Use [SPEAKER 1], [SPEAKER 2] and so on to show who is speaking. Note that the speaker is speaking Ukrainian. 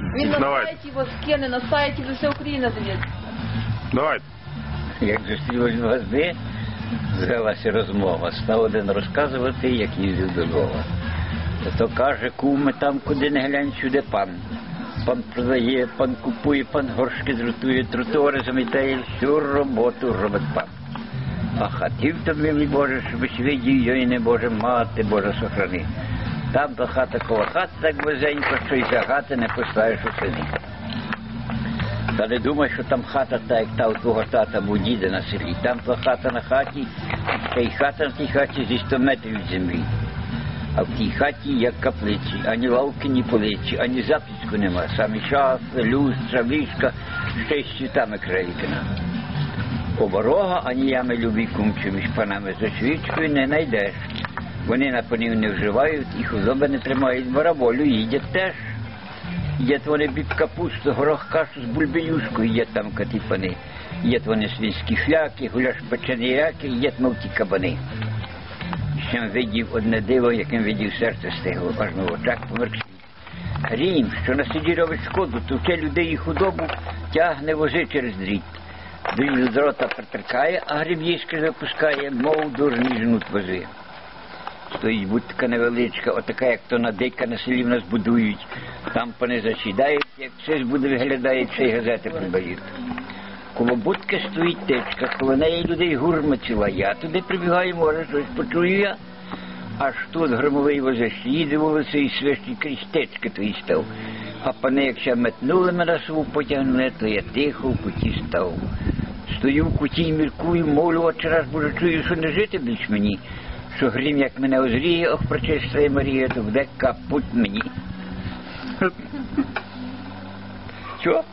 [SPEAKER 1] Він на
[SPEAKER 2] Давай.
[SPEAKER 1] сайті вас кине, на сайті вся Україна дивиться.
[SPEAKER 2] Давай.
[SPEAKER 3] Як зустрілись вас ви, звелася розмова, став один розказувати, як їздив до Львова. То каже, куме, там куди не глянь, сюди пан. Пан продає, пан купує, пан горшки зрутує, тротуари замітає, всю роботу робить пан. А хатів тобі, мій Боже, щоб видів йої не Боже мати, Боже сохрани. Там то хата коло хати так близенько, що й за хати не поставиш у селі. Та не думай, що там хата та, як та у твого тата або діда на селі. Там то хата на хаті, та й хата на тій хаті зі 100 метрів від землі. А в тій хаті як каплиці, ані лавки, ні полиці, ані запіску нема. Самі шафи, люстра, ліжка, ще й з світами крейкина. Оборога, ані ями любі кумчу між панами за свічкою не найдеш. Вони на панів не вживають і худоби не тримають, бараболю їдять теж. Їдять вони біб капусту, горох кашу з бульбеюшкою, їдять там катіпани. Їдять вони свинські фляки, гуляш печені яки, їдять мов ті кабани. Ще видів одне диво, яким видів серце стигло, аж на очах померкші. Рім, що на селі робить шкоду, товче людей і худобу, тягне вози через дріт. Дріт з рота притеркає, а гриб'їшки випускає, мов дурні жнуть вози. Стоїть будка невеличка, отака, як то на дика на селі в нас будують. Там пани засідають, як ж буде виглядає, ще й газети продають. Коло будки стоїть течка, коло неї людей гурма ціла. Я туди прибігаю, може, щось почую я. Аж тут громовий возиш, їде вулицею і свищить крізь течки твій став. А пани, якщо метнули мене свого потягнули, то я тихо в куті став. Стою в куті і міркую, мовлю, отче раз боже чую, що не жити більш мені. Що грім, як мене озріє, ох, прочистає Марія, то буде капут мені. Що?